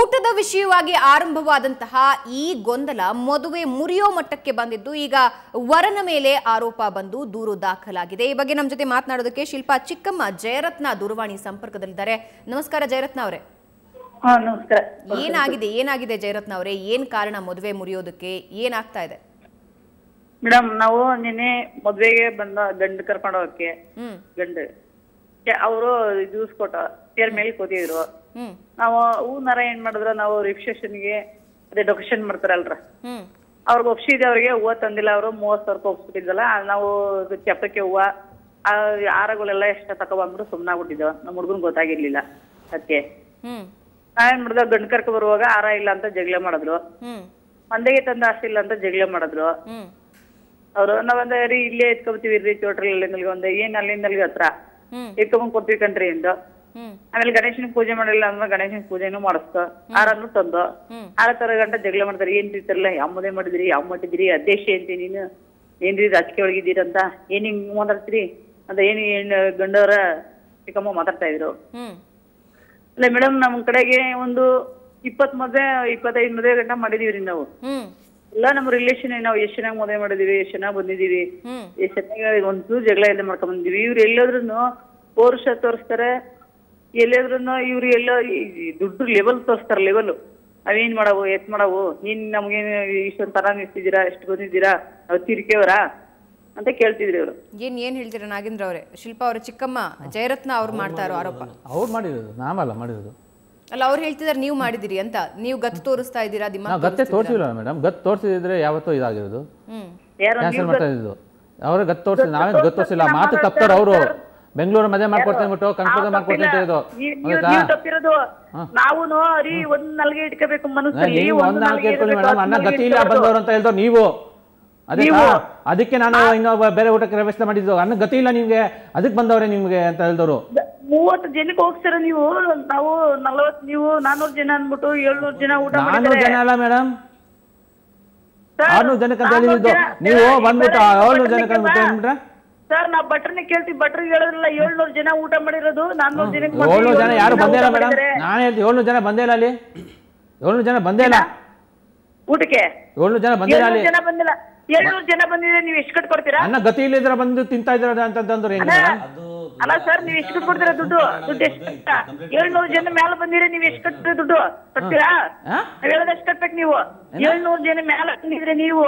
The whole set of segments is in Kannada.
ಊಟದ ವಿಷಯವಾಗಿ ಆರಂಭವಾದಂತಹ ಈ ಗೊಂದಲ ಮದುವೆ ಮುರಿಯೋ ಮಟ್ಟಕ್ಕೆ ಬಂದಿದ್ದು ಈಗ ವರನ ಮೇಲೆ ಆರೋಪ ಬಂದು ದೂರು ದಾಖಲಾಗಿದೆ. ಈ ಬಗ್ಗೆ ನಮ್ಮ ಜೊತೆ ಮಾತನಾಡೋದಕ್ಕೆ ಶಿಲ್ಪಾ ಚಿಕ್ಕಮ್ಮ ಜಯರತ್ನ ದೂರವಾಣಿ ಸಂಪರ್ಕದಲ್ಲಿದ್ದಾರೆ. ನಮಸ್ಕಾರ ಜಯರತ್ನ ಅವರೇ. ಹಾ ನಮಸ್ಕಾರ. ಏನಾಗಿದೆ ಏನಾಗಿದೆ ಜಯರತ್ನ ಅವರೇ? ಏನ್ ಕಾರಣ ಮದುವೆ ಮುರಿಯೋದಕ್ಕೆ? ಏನಾಗ್ತಾ ಇದೆ? ಮೇಡಮ್ ನಾವು ನಿನ್ನೆ ಮದ್ವೆಗೆ ಬಂದ ಗಂಡು ಕರ್ಕೊಂಡು ಹೋಗಕ್ಕೆ ಹ್ಮ್. ಗಂಡು. ಅವರು ಜ್ಯೂಸ್ ಕೊಟ್ಟ ತೇರ್ ಮೇಲೆ ಕೂತಿದ್ರು. ನಾವು ಹೂನಾರ ಏನ್ ಮಾಡಿದ್ರ ನಾವು ರಿಸೆಪ್ಷನ್ಗೆ ಅದೇ ಡೊಕೇಶನ್ ಮಾಡ್ತಾರಲ್ರ. ಅವ್ರಿಗೆ ಒಪ್ಸಿದೆ ಅವ್ರಿಗೆ ಹೂವ ತಂದಿಲ್ಲ ಅವರು ಮೂವತ್ ಸಾವಿರ ರೂಪಾಯಿ ಒಪ್ಸ್ಬಿಟ್ಟಿದ್ವಲ್ಲ ನಾವು ಚಪ್ಪಕ್ಕೆ ಹೂವ ಆ ಹಾರಗಳೆಲ್ಲ ಎಷ್ಟ ತಗೊಬಂದ್ಬಿಟ್ಟು ಸುಮ್ಮನಾಗ್ಬಿಟ್ಟಿದ್ವು ನಮ್ಮ ಹುಡುಗನ್ ಗೊತ್ತಾಗಿರ್ಲಿಲ್ಲ ಅದಕ್ಕೆ ನಾವೇನ್ ಮಾಡಿದ್ರು ಗಂಡ್ ಕರ್ಕ ಬರುವಾಗ ಹಾರ ಇಲ್ಲ ಅಂತ ಜಗಳ ಮಾಡಿದ್ರು. ಮಂದೆಗೆ ತಂದ ಆಸ್ತಿ ಇಲ್ಲ ಅಂತ ಜಗಳ ಮಾಡಿದ್ರು. ಅವ್ರು ನಾವಂದ ರೀ ಇಲ್ಲೇ ಎತ್ಕೊಬತ್ತೀವಿ ರೀ ಚೋಟ್ರಲ್ಲಿ ಒಂದ್ ಏನ್ ಅಲ್ಲಿಂದ ಅಲ್ಲಿಗೆ ಹತ್ರ? ಇಟ್ಕೊಂಡ್ ಎತ್ಕೊಂಡ್ ಕೊಡ್ತೀವಿ ಕಣ್ರಿ ಎಂದು ಆಮೇಲೆ ಗಣೇಶನ ಪೂಜೆ ಮಾಡಿಲ್ಲ ಅಂದ್ರೆ ಗಣೇಶನ ಪೂಜೆನು ಮಾಡಿಸ್ತ. ಆರನ್ನು ತಂದ. ಆರ ತರ ಗಂಟ ಜಗಳ ಮಾಡ್ತಾರೆ. ಏನ್ ತಿಂತಾರಲ್ಲ? ಯಾವ ಮದುವೆ ಮಾಡಿದ್ರಿ? ಯಾವ ಮಾಡಿದ್ರಿ ಅಧ್ಯಕ್ಷ ಏನ್ತಿ ನೀನು? ಏನ್ರಿ ರಾಜಕೀಯ ಒಳಗಿದ್ದೀರಂತ? ಏನ್ ಹಿಂಗ್ ಮಾತಾಡ್ತೀರಿ? ಅಂತ ಏನ್ ಏನ್ ಗಂಡವರ ಚಿಕ್ಕಮ್ಮ ಮಾತಾಡ್ತಾ ಇದ್ರು. ಅಲ್ಲ ಮೇಡಮ್ ನಮ್ ಕಡೆಗೆ ಒಂದು ಇಪ್ಪತ್ ಮದ್ವೆ ಇಪ್ಪತ್ತೈದು ಮದ್ವೆ ಗಂಟ ಮಾಡಿದೀವ್ರಿ ನಾವು. ಎಲ್ಲ ನಮ್ಮ ರಿಲೇಷನ್ ನಾವು ಎಷ್ಟ್ ಚೆನ್ನಾಗಿ ಮದುವೆ ಮಾಡಿದೀವಿ ಎಷ್ಟ್ ಚೆನ್ನಾಗಿ ಬಂದಿದೀವಿ. ಎಷ್ಟ್ ಚೆನ್ನಾಗಿ ಒಂದು ಜಗಳ ಎಲ್ಲ ಮಾಡ್ಕೊಂಡ್ ಬಂದಿವಿ ಇವ್ರು ಎಲ್ಲಾದ್ರೂ ಪೌರುಷ ತೋರಿಸ್ತಾರೆ. ಎಲ್ಲಾದ್ರೂ ಇವ್ರು ಎಲ್ಲ ಈ ದುಡ್ಡು ಲೆವೆಲ್ ತೋರಿಸ್ತಾರೆ ಲೆವೆಲ್ ಅವೇನ್ ಮಾಡವು? ಎತ್ ಮಾಡವು? ನೀನ್ ನಮ್ಗೇನು ಇಷ್ಟೊಂದ್ ತರ ನಿಂತಿದ್ದೀರಾ ಎಷ್ಟು ಬಂದಿದ್ದೀರಾ? ನಾವು ತಿರ್ಕೇವರ? ಅಂತ ಕೇಳ್ತಿದ್ರಿ ಇವರು. ಏನ್ ಏನ್ ಹೇಳ್ತೀರಾ ನಾಗೇಂದ್ರ ಅವರೇ? ಶಿಲ್ಪಾ ಅವರ ಚಿಕ್ಕಮ್ಮ ಜಯರತ್ನ ಅವ್ರು ಮಾಡ್ತಾ ಇರೋ ಆರೋಪ? ಅವ್ರು ಮಾಡಿರೋದು ನಾವಲ್ಲ ಮಾಡಿರೋದು. ಅಲ್ಲ ಅವ್ರು ಹೇಳ್ತಿದಾರೆ ನೀವು ಮಾಡಿದಿರಿ ಅಂತ. ನೀವು ಗತ್ ತೋರಿಸ್ತಾ ಇದ್ದೀರಾ ದಿಮಾಗ್ ಗತ್ತೆ ತೋರಿಸಿಲ್ಲ ಮೇಡಮ್. ಗತ್ ತೋರಿಸಿದ್ರೆ ಯಾವತ್ತೂ ಇದಾಗಿರೋದು. ಹ್ಮ್. ಯಾರೋ ಕ್ಯಾನ್ಸಲ್ ಮಾಡ್ತಾ ಇದ್ದು ಅವ್ರಿಗೆ ಗತ್ತು ತೋರಿಸಿ ನಾವೇ ಗತ್ತು ತೋರಿಸಿಲ್ಲ. ಮಾತು ತಪ್ಪಾರ ಅವರು. ಬೆಂಗಳೂರು ಮದುವೆ ಮಾಡ್ಕೊಡ್ತೀನಿ ಬಿಟ್ಟು ಕನ್ಫರ್ಮ್ ಮಾಡ್ಕೊಡ್ತೀನಿ ಅಂತ ಹೇಳಿದ್ರು ನೀವು ತಪ್ಪಿರೋದು ನಾವು ರೀ ಒಂದ್ ನಾಲ್ಗೆ ಇಟ್ಕೋಬೇಕು ಮನಸ್ಸಲ್ಲಿ. ಒಂದ್ ಇಟ್ಕೊಳ್ಳಿ ಮೇಡಮ್ ಅನ್ನ ಗತಿ ಇಲ್ಲ. ಬಂದವರು ಅಂತ ಹೇಳ್ದೋ ನೀವು. ಅದಕ್ಕೆ ಅದಕ್ಕೆ ನಾನು ಇನ್ನೊಬ್ಬ ಬೇರೆ ಊಟಕ್ಕೆ ವ್ಯವಸ್ಥೆ ಮಾಡಿದ್ದು. ಅನ್ನ ಗತಿ ಇಲ್ಲ ನಿಮ್ಗೆ. ಅದಕ್ಕೆ ಬಂದವ್ರೆ ನಿಮ್ಗೆ ಅಂತ ಹೇಳಿದವರು. ಮೂವತ್ತು ಜನಕ್ಕೆ ಹೋಗ್ತೀರ ನೀವು? ನಾವು ನಲವತ್ ನೀವು ನಾನೂರು ಜನ ಅಂದ್ಬಿಟ್ಟು ಏಳ್ನೂರು ಜನ ಊಟ ನಾನೂರು ಜನ ಅಲ್ಲ ಮೇಡಮ್ ಆರ್ನೂರು ಜನಕ್ಕೆ ಅಂತ ಹೇಳಿದ್ದು. ನೀವು ಬಂದ್ಬಿಟ್ಟು ಏಳ್ನೂರು ಜನಕ್ಕೆ ಅಂದ್ಬಿಟ್ಟು ಸರ್ ನಾ ಭಟ್ರನ್ನ ಕೇಳ್ತೀವಿ. ಭಟ್ರಿಗೆ ಹೇಳಿದ್ರಲ್ಲ ಏಳ್ನೂರು ಜನ ಊಟ ಮಾಡಿರೋದು ನಾನ್ನೂರು ಜನಕ್ಕೆ ಏಳ್ನೂರು ಜನ ಯಾರು ಬಂದೇ ಇಲ್ಲ ಮೇಡಮ್. ನಾನು ಹೇಳ್ತೀನಿ ಏಳ್ನೂರು ಜನ ಬಂದೇ ಇಲ್ಲ ಅಲ್ಲಿ. ಏಳ್ನೂರು ಜನ ಬಂದೇ ಇಲ್ಲ. ಊಟಕ್ಕೆ? ಏಳ್ನೂರು ಜನ ಬಂದೇ ಇಲ್ಲ ಅಲ್ಲಿ. ಜನ ಬಂದಿಲ್ಲ. ಏಳ್ನೂರು ಜನ ಬಂದಿದ್ರೆ ನೀವು ಎಷ್ಟು ಕಟ್ ಕೊಡ್ತೀರಾ ಅನ್ನ ಗತಿ ಇಲ್ಲದ್ರ ಬಂದು ತಿಂತಾ ಇದ್ರ ಅಂತಂದ್ರೆ ಹೆಂಗೆ ಅಲ್ಲ ಸರ್ ನೀವು ಎಷ್ಟು ಕಟ್ ಕೊಡ್ತೀರಾ ದುಡ್ಡು ದುಡ್ಡು ಎಷ್ಟು ಏಳ್ನೂರು ಜನ ಮೇಲೆ ಬಂದಿದ್ರೆ ನೀವು ಎಷ್ಟು ಕಟ್ತೀರಾ ದುಡ್ಡು? ಕಟ್ತೀರಾ? ನಾವ್ ಹೇಳೋದಷ್ಟು ಕಟ್ಬೇಕು ನೀವು. ಏಳ್ನೂರು ಜನ ಮೇಲೆ ಬಂದಿದ್ರೆ ನೀವು.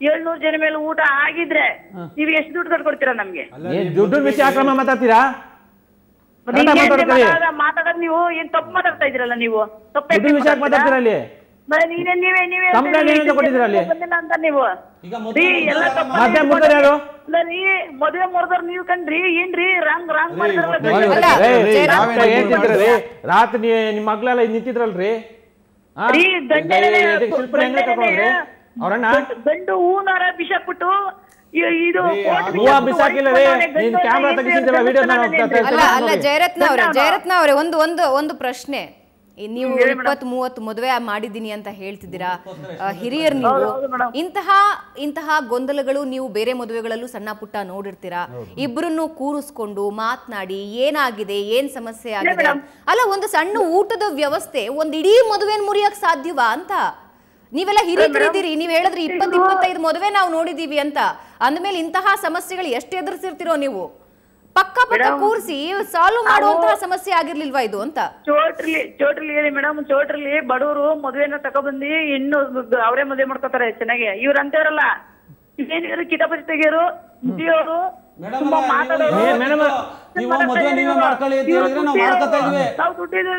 ಏಳ್ನೂರು ಜನ ಮೇಲೆ ಊಟ ಆಗಿದ್ರೆ ನೀವು ಎಷ್ಟು ದುಡ್ಡು ಕಟ್ಕೊಡ್ತೀರಾ ನಮ್ಗೆ? ದುಡ್ಡು ವಿಷಯ ಆಕ್ರಮ ಮಾತಾಡ್ತೀರಾ? ಮಾತಾಡೋದು ನೀವು ಏನ್ ತಪ್ಪು ಮಾತಾಡ್ತಾ ಇದ್ದೀರಲ್ಲ ನೀವು? ತಪ್ಪು ದುಡ್ಡು ವಿಷಯ ಮಾತಾಡ್ತೀರಾ ಅಲ್ಲಿ? ಮತ್ತೆ ನೀವೇ ನೀವೇ ಕೊಟ್ಟಿದ್ದೀರಾ ಅಲ್ಲಿ? ಅಂತ ನೀವು. ಈಗ ರೀ, ಎಲ್ಲ ತಪ್ಪು ಮತ್ತೆ ನೀವು ಮದುವೆ ಕಣ್ರಿ ಏನ್ರಿ ರಾಂಗ್ ಮಾಡಿದ್ರಲ್ಲ ರಾತ್ರಿ ನಿಮ್ ನಿಮ್ಮ ಇಲ್ಲಿ ನಿಂತಿದ್ರಲ್ರಿ ಶಿಲ್ಪನ ಹೆಂಗೆ ತಗೊಂಡ್ರಿ? ಅವ್ರಣ್ಣ? ಗಂಡು- ಹೂನಾರ ಬಿಸಾಕ್ಬಿಟ್ಟು ಇದು ನೀನ್ ಕ್ಯಾಮ್ರಾ ವಿಡಿಯೋ ಅಲ್ಲ ಅಲ್ಲ ಜಯರತ್ನ ಅವರೇ ಜಯರತ್ನ ಅವರೇ ಒಂದು ಒಂದು ಒಂದು ಪ್ರಶ್ನೆ. ನೀವು ಇಪ್ಪತ್ ಮೂವತ್ತು ಮದುವೆ ಮಾಡಿದ್ದೀನಿ ಅಂತ ಹೇಳ್ತಿದ್ದೀರಾ? ಆ, ಹಿರಿಯರ್ ನೀವು. ಇಂತಹ ಇಂತಹ ಗೊಂದಲಗಳು ನೀವು ಬೇರೆ ಮದುವೆಗಳಲ್ಲೂ ಸಣ್ಣ ಪುಟ್ಟ ನೋಡಿರ್ತೀರಾ? ಇಬ್ಬರನ್ನು ಕೂರಿಸ್ಕೊಂಡು ಮಾತನಾಡಿ ಏನಾಗಿದೆ ಏನ್ ಸಮಸ್ಯೆ ಆಗಿದೆ ಅಲ್ಲ ಒಂದು ಸಣ್ಣ ಊಟದ ವ್ಯವಸ್ಥೆ ಒಂದ್ ಇಡೀ ಮದುವೆನ್ ಮುರಿಯಕ್ ಸಾಧ್ಯವಾ ಅಂತ? ನೀವೆಲ್ಲ ಹಿರಿಯರಿದ್ದೀರಿ ನೀವ್ ಹೇಳಿದ್ರಿ ಇಪ್ಪತ್ ಇಪ್ಪತ್ತೈದು ಮದುವೆ ನಾವು ನೋಡಿದೀವಿ ಅಂತ. ಅಂದ್ಮೇಲೆ ಇಂತಹ ಸಮಸ್ಯೆಗಳು ಎಷ್ಟು ಎದುರಿಸಿರ್ತಿರೋ ನೀವು? ಪಕ್ಕ ಪಕ್ಕ ಕೂರಿಸಿ ಸಾಲ್ವ್ ಮಾಡುವಂತಹ ಸಮಸ್ಯೆ ಆಗಿರ್ಲಿಲ್ವಾ ಇದು ಅಂತ? ಚೋಟ್ರಲ್ಲಿ ಚೋಟ್ರಲ್ಲಿ ಹೇಳಿ ಮೇಡಮ್ ಚೋಟ್ರಲ್ಲಿ ಬಡವರು ಮದುವೆನ ತಗೊಬಂದಿ ಇನ್ನು ಅವರೇ ಮದುವೆ ಮಾಡ್ಕೋತಾರೆ ಚೆನ್ನಾಗಿ. ಇವ್ರ ಅಂತೇವ್ರಲ್ಲ ಏನಿದ್ರು ಕಿತಾಪತಿ ತೆಗಿಯೋರು ಮುಗಿಯೋರು ಮಾತಾಡೋರು ಏ, ನೀವು ಮದುವೆ ನೀವೇ ಮಾಡ್ಕೊಳ್ಳಿ ಅಂತ ಹೇಳಿದ್ರೆ ನಾವು ಮಾಡ್ಕೊತಾ ಇದ್ವಿ. ನಾವು ದುಡ್ಡಿದ್ರು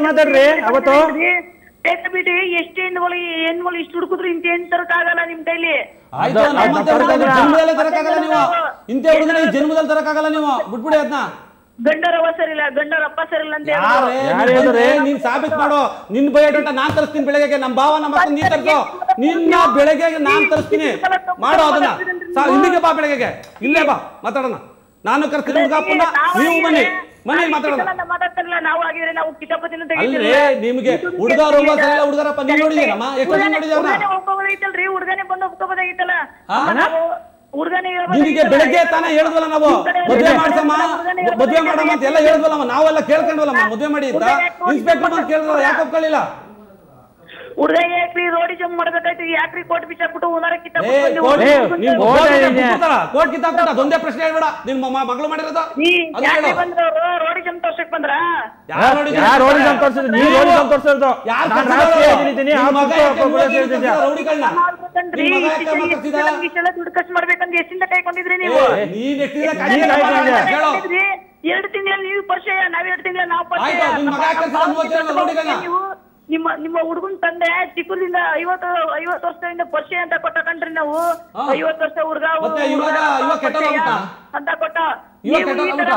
ಮಾತಾಡ್ರಿ ಅವತ್ತು? ಬಿಡಿ ಎಷ್ಟು ಹೆಣ್ಗಳು ಹೆಣ್ಗಳು ಇಷ್ಟು ಹುಡುಕಿದ್ರು ಇಂತ ಹೆಣ್ ತರಕಾಗಲ್ಲ ನಿಮ್ ಕೈಲಿ? ಹುಡುಗನ ತರಕಾಗಲ್ಲ. ಜನ್ಮದಲ್ಲೇ ನೀವು. ಈ ಜನ್ಮದಲ್ಲಿ ತರಕ್ಕಾಗಲ್ಲ ನೀವು. ಬಿಟ್ಬಿಡಿ ಅದನ್ನ ಗಂಡರವ ಸರಿಲ್ಲ ಗಂಡರ ಅಪ್ಪ ಸರಿಲ್ಲ ಅಂತ. ಯಾರು ನೀನ್ ಸಾಬೀತ್ ಮಾಡು. ನಿನ್ ಬಯೋಡಾಟ ನಾನ್ ತರಿಸ್ತೀನಿ ಬೆಳಗ್ಗೆ ನಮ್ ಭಾವ ನಮ್ಮ ಅಕ್ಕ ನೀನ್ ತರ್ಸೋ ನಿನ್ನ ಬೆಳಗ್ಗೆ ನಾನ್ ತರಿಸ್ತೀನಿ. ಮಾಡೋ ಅದನ್ನ. ಸಾ- ಇಲ್ಲಿಗೆ ಬಾ ಇಲ್ಲೇ ಬಾ ಮಾತಾಡೋಣ. ನಾನು ಕರ್ತೀನಿ ಹುಡುಗಪ್ಪನ ನಾವು ಬನ್ನಿ. ನಾವು ಮಾತಾಡೋಣ. ನಾವು ಆಗಿದ್ರೆ ನಾವು ಕಿತಾಪತಿನ ಅಲ್ರಿ ನಿಮ್ಗೆ ಹುಡುಗರು ಸರಿಲ್ಲ ಹುಡುಗರಪ್ಪ ನೀವು ನೋಡಿದ್ದೀರಮ್ಮ ಎಷ್ಟು ನೋಡಿದಾರ ಹುಡುಗನೇ ಬಂದು ಒಪ್ಕೋಬೋದಾಗಿತ್ತಲ್ಲ ನಿನಗೆ ಬೆಳಗ್ಗೆ ತಾನೇ ಹೇಳಿದ್ವಲ್ಲ ನಾವು? ಮದುವೆ ಮಾಡ್ಸಮ್ಮ? ಮದುವೆ ಮಾಡಮ್ಮ ಅಂತ ಎಲ್ಲ ಹೇಳಿದ್ವಲ್ಲ ನಾವೆಲ್ಲ ಕೇಳ್ಕೊಂಡ್ವಲ್ಲಮ್ಮ ಮದುವೆ ಮಾಡಿ ಅಂತ. ಇನ್ಸ್ಪೆಕ್ಟರ್ ಬಂದು ಯಾಕೆ ಒಪ್ಕೊಳ್ಳಿಲ್ಲ? ಹುಡುಗ ಯಾಕ್ರಿ ರೋಡಿ ಜಂಪ್ ಮಾಡ್ಬೇಕಾಯ್ತು? ಯಾಕ್ರಿ ಕೋಟ್ ಬಿಚ್ಚಾಕ್ಬಿಟ್ಟು ಉನಾರ. ಕೋರ್ಟ್ ಕಿತ್ತಾಕ್ಬಿಟ್ಟ ಅದೊಂದೇ ಪ್ರಶ್ನೆ ಹೇಳ್ಬೇಡ. ನಿನ್ ಮಗಳು ಮಾಡಿರೋದು? ನೀ ರೋಡಿ ಜಂಪ್ ತೋರ್ಸಕ್ ಬಂದ್ರ? ರೋಡಿ ಜಂಪ್ ತೋರ್ಸಿದ್ರು? ನೀವು ರೋಡಿ ಜಂಪ್ ದುಡ್ಡು ಖರ್ಚು ಮಾಡ್ಬೇಕಂತ ಎಷ್ಟಿಂದ ಕೈಕೊಂಡಿದ್ರಿ ನೀವು? ಎರಡು ತಿಂಗಳಲ್ಲಿ ನೀವು ಪರಿಚಯ ನಾವ್ ಎರಡು ತಿಂಗಳ ನಾವು ಪರಿಚಯ ನಿಮ್ಮ ನಿಮ್ಮ ಹುಡುಗನ ತಂದೆ ಚಿಕ್ಕದಿಂದ ಐವತ್ತು ಐವತ್ತು ವರ್ಷದಿಂದ ಪರಿಚಯ ಅಂತ ಕೊಟ್ಟ ಕಂಡ್ರಿ ನಾವು. ಐವತ್ತು ವರ್ಷ ಹುಡುಗ? ಅಂತ ಕೊಟ್ಟ?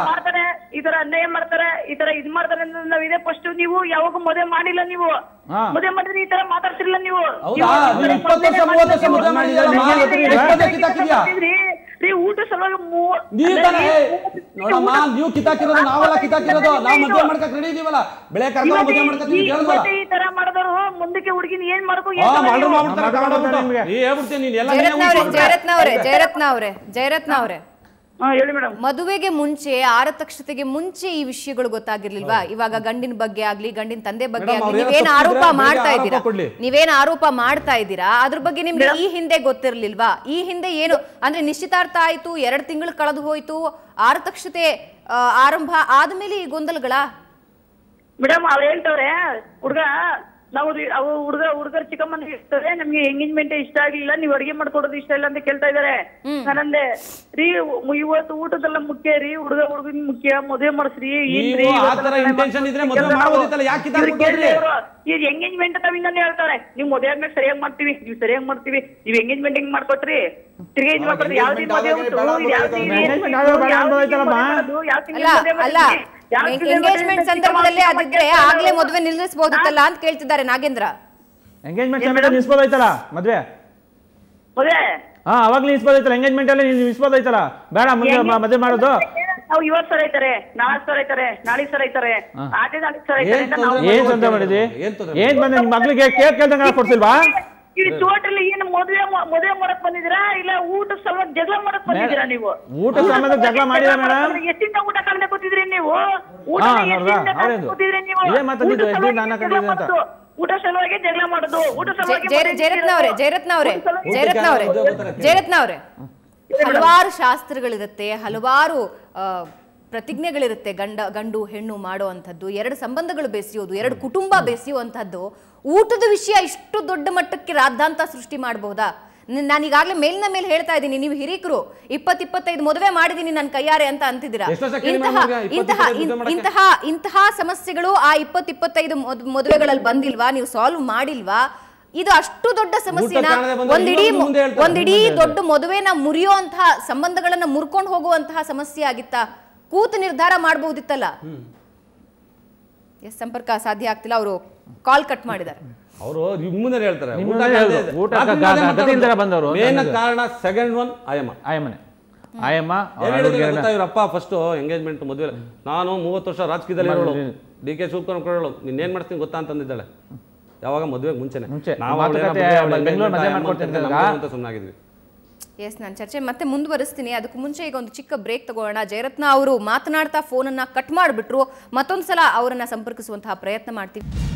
ಮಾಡ್ತಾರೆ ಈ ತರ ಅನ್ಯಾಯ ಮಾಡ್ತಾರೆ ಈ ತರ ಇದ್ ಮಾಡ್ತಾರೆ ನಾವ್ ಇದೇ ಫಸ್ಟ್ ನೀವು ಯಾವಾಗ ಮದುವೆ ಮಾಡಿಲ್ಲ ನೀವು. ಮದುವೆ ಮಾಡಿದ್ರೆ ಈ ತರ ಮಾತಾಡ್ತಿರ್ಲಿಲ್ಲ ನೀವು ಊಟ ಸಲುವಾಗಿ ನೋಡಮ್ಮ ನೀವು ಕಿತ್ತಾಕಿರೋದು ನಾವೆಲ್ಲ ಕಿತಾಕಿರೋದು ನಾವು ಮದುವೆ ಮಾಡ್ಕಕ್ ರೆಡಿ ಇದೀವಲ್ಲ. ಬೆಳೆ ಕರ್ಕೊಂಡು ಮದುವೆ ಮಾಡ್ಕೊತೀವಿ ಈ- ತರ ಮುಂದಕ್ಕೆ ಹುಡುಗಿನ ಏನ್ ಮಾಡ್ಕೋ ಮಾಡ್ರು ಮಾಡ್ಬಿಡ್ತಾರೆ. ನೀ ಹೇಳ್ಬಿಡ್ತೀನಿ ನೀನ್ ಎಲ್ಲ ಜಯರತ್ನ ಅವ್ರೆ. ಜಯರತ್ನ ಅವರೇ ಜಯರತ್ನ ಅವರೇ. ಮದುವೆಗೆ ಮುಂಚೆ ಆರತಕ್ಷತೆಗೆ ಮುಂಚೆ ಈ ವಿಷಯಗಳು ಗೊತ್ತಾಗಿರ್ಲಿಲ್ವಾ? ಇವಾಗ ಗಂಡಿನ ಬಗ್ಗೆ ಆಗ್ಲಿ ಗಂಡಿನ ತಂದೆ ಬಗ್ಗೆ ಆಗ್ಲಿ ನೀವೇನ್ ಆರೋಪ ಮಾಡ್ತಾ ಇದ್ದೀರಾ. ನೀವೇನ್ ಆರೋಪ ಮಾಡ್ತಾ ಇದ್ದೀರಾ? ಅದ್ರ ಬಗ್ಗೆ ನಿಮ್ಗೆ ಈ ಹಿಂದೆ ಗೊತ್ತಿರ್ಲಿಲ್ವಾ? ಈ ಹಿಂದೆ ಏನು ಅಂದ್ರೆ ನಿಶ್ಚಿತಾರ್ಥ ಆಯ್ತು ಎರಡ್ ತಿಂಗಳು ಕಳೆದು ಹೋಯ್ತು ಆರತಕ್ಷತೆ ಆರಂಭ ಆದ್ಮೇಲೆ ಈ ಗೊಂದಲಗಳ? ಮೇಡಮ್ ಅವ್ರ ಹೇಳ್ತವ್ರೆ ಹುಡುಗ ನಾವು ಅವು ಹುಡುಗ ಹುಡುಗರ್ ಚಿಕ್ಕಮ್ಮನ ಇರ್ತಾರೆ ನಮ್ಗೆ ಎಂಗೇಜ್ಮೆಂಟ್ ಇಷ್ಟ ಆಗಿಲ್ಲ ನೀವು ಅಡಿಗೆ ಮಾಡ್ಕೊಡೋದು ಇಷ್ಟ ಇಲ್ಲ ಅಂತ ಕೇಳ್ತಾ ಇದಾರೆ. ನಾನಂದೆ ರೀ ಇವತ್ತು ಊಟದೆಲ್ಲ ಮುಖ್ಯ ರೀ ಹುಡುಗ ಹುಡುಗನ್ ಮುಖ್ಯ ಮದುವೆ ಮಾಡಿಸ್ರಿ? ಈಗ ಎಂಗೇಜ್ಮೆಂಟ್ ತಾವಿಂದ ಇನ್ನೊಂದು ಹೇಳ್ತಾರೆ. ನೀವು ಮದುವೆ ಆದ್ಮೇಲೆ ಸರಿಯಾಗಿ ಮಾಡ್ತೀವಿ ನೀವು ಸರಿಯಾಗಿ ಮಾಡ್ತೀವಿ ನೀವು ಎಂಗೇಜ್ಮೆಂಟ್ ಹೆಂಗ್ ಮಾಡ್ಕೊಟ್ರಿ? ತಿರ್ಗಿ ಯಾವ್ದು ಯಾವ್ದು ಯಾವ ಯಾವ್ದು ಮದುವೆ ಯಾವ್ದು ಯಾವ ಎಂಗೇಜ್ಮೆಂಟ್ ಸಂದರ್ಭದಲ್ಲಿ ಅದಿದ್ರೆ ಆಗ್ಲೇ ಮದುವೆ ನಿಲ್ಲಿಸಬಹುದಿತ್ತಲ್ಲ ಅಂತ ಕೇಳ್ತಿದ್ದಾರೆ ನಾಗೇಂದ್ರ. ಎಂಗೇಜ್ಮೆಂಟ್ ಸಮಯದಲ್ಲಿ ನಿಲ್ಸ್ಬೋದೈತಲ್ಲ ಮದ್ವೆ? ಮದುವೆ? ಹಾ ಅವಾಗ್ಲೂ ನಿಲ್ಸ್ಬೋದೈತಲ್ಲ ಎಂಗೇಜ್ಮೆಂಟ್ ಅಲ್ಲಿ ನೀವು ನಿಲ್ಸ್ಬೋದೈತಲ್ಲ ಬೇಡ ಮುಂದೆ ಮದ್ವೆ ಮಾಡೋದು. ನಾವು ಇವತ್ ಸರ್ ಐತಾರೆ ನಾಳೆ ಸರ್ ಐತಾರೆ ನಾಳೆ ಸರ್ ಐತಾರೆ ಆಟೆ ನಾಳೆ ಸರ್ ಐತಾರೆ ಏನ್ ತೊಂದ್ರೆ ಮಾಡಿದ್ರಿ? ಏನ್ ಬಂದ್ರೆ ನಿಮ್ ಮಗ್ಳಿಗೆ ಕೇಕ್ ಕೇಳ್ದಂಗ ಕೊಡ್ಸಿಲ್ವಾ? ಈ ಟೋಟಲ್ ಏನು ಮದುವೆ ಮಾ- ಮದುವೆ ಮಾಡಕ್ ಬಂದಿದ್ದೀರಾ? ಇಲ್ಲ ಊಟ ಸಲುವಾಗಿ ಜಗಳ ಮಾಡಕ್ ಬಂದಿದ್ದೀರಾ ನೀವು? ಊಟ ಸಂಬಂಧ ಜಗಳ ಮಾಡಿಲ್ಲ ಮೇಡಮ್? ಎಷ್ಟಿಂದ ಊಟ ಕೂತಿದ್ರಿ ನೀವು? ಊಟ ಎಷ್ಟಿಂದ? ಕೂತಿದ್ರಿ ನೀವು? ಊಟ ಸಲುವಾಗಿ ಜಗಳ ಮಾಡೋದು. ಊಟ ಸಲುವಾಗಿ ಮಾಡೋದು. ಹಲವಾರು ಶಾಸ್ತ್ರಗಳಿರುತ್ತೆ ಹಲವಾರು ಆ, ಪ್ರತಿಜ್ಞೆಗಳಿರುತ್ತೆ ಗಂಡ ಗಂಡು ಹೆಣ್ಣು ಮಾಡೋ ಅಂಥದ್ದು ಎರಡು ಸಂಬಂಧಗಳು ಬೆಸೆಯೋದು ಎರಡು ಕುಟುಂಬ ಬೆಸೆಯುವಂಥದ್ದು ಊಟದ ವಿಷಯ ಇಷ್ಟು ದೊಡ್ಡ ಮಟ್ಟಕ್ಕೆ ರಾದ್ದಾಂತ ಸೃಷ್ಟಿ ಮಾಡಬಹುದಾ ನಾನು ಈಗಾಗಲೇ ಮೇಲಿನ ಮೇಲೆ ಹೇಳ್ತಾ ಇದ್ದೀನಿ ನೀವು ಹಿರಿಕರು ಇಪ್ಪತ್ ಇಪ್ಪತ್ತೈದು ಮದುವೆ ಮಾಡಿದೀನಿ ನನ್ನ ಕೈಯಾರೆ ಅಂತ ಅಂತಿದ್ದೀರಾ? ಇಂತಹ ಇಂತಹ? ಇಂತಹ ಇಂತಹ ಸಮಸ್ಯೆಗಳು ಆ ಇಪ್ಪತ್ ಇಪ್ಪತ್ತೈದು ಮದ್- ಮದುವೆಗಳಲ್ಲಿ ಬಂದಿಲ್ವಾ? ನೀವು ಸಾಲ್ವ್ ಮಾಡಿಲ್ವಾ? ಇದು ಅಷ್ಟು ದೊಡ್ಡ ಸಮಸ್ಯೆನ? ಒಂದಿಡೀ ಒಂದಿಡೀ ದೊಡ್ಡ ಮದುವೆನ ಮುರಿಯುವಂತಹ ಸಂಬಂಧಗಳನ್ನ ಮುರ್ಕೊಂಡು ಹೋಗುವಂತಹ ಸಮಸ್ಯೆ ಆಗಿತ್ತಾ? ಕೂತು ನಿರ್ಧಾರ ಮಾಡಬಹುದಿತ್ತಲ್ಲ? ಎಸ್ ಸಂಪರ್ಕ ಸಾಧ್ಯ ಆಗ್ತಿಲ್ಲ ಅವರು ಕಾಲ್ ಕಟ್ ಮಾಡಿದ್ದಾರೆ. ಅವರು ನಿಮ್ಮನ್ನ ಮುಂದೆ ಹೇಳ್ತಾರೆ. ಕಾರಣ ಸೆಕೆಂಡ್ ಒನ್ ಆಯಮ್ಮ. ಆಯಮ್ಮನೆ. ಆಯಮ್ಮ ಇವರಪ್ಪ ಏನ್ ಫಸ್ಟ್ ಎಂಗೇಜ್ಮೆಂಟ್ ಮದುವೆ? ನಾನು ಮೂವತ್ತು ವರ್ಷ ರಾಜಕೀಯದಲ್ಲಿ ಇರೋಳು. ಡಿ ಕೆ ಶಿವಕುಮಾರ್ ಕೊಡೋಳು ನೀನ್ ಮಾಡ್ತೀನಿ ಗೊತ್ತಾ ಅಂತಂದಿದ್ದಾಳೆ. ಯಾವಾಗ ಮದುವೆಗೆ ಮುಂಚೆನೆ. ಮುಂಚೆ. ನಾವು ಮಾತುಕತೆ ಬೆಂಗಳೂರು ಮದುವೆ ಮಾಡ್ಕೊಡ್ತೀನಿ ಅಂತ ಸುಮ್ಮನಾಗಿದ್ವಿ ಎಸ್ ನಾನು ಚರ್ಚೆ ಮತ್ತೆ ಮುಂದುವರಿಸ್ತೀನಿ. ಅದಕ್ಕೂ ಮುಂಚೆ ಈಗ ಒಂದು ಚಿಕ್ಕ ಬ್ರೇಕ್ ತಗೋಣ ಜಯರತ್ನ ಅವರು ಮಾತನಾಡ್ತಾ ಫೋನನ್ನು ಕಟ್ ಮಾಡಿಬಿಟ್ರು. ಮತ್ತೊಂದು ಸಲ ಅವರನ್ನು ಸಂಪರ್ಕಿಸುವಂತಹ ಪ್ರಯತ್ನ ಮಾಡ್ತೀವಿ.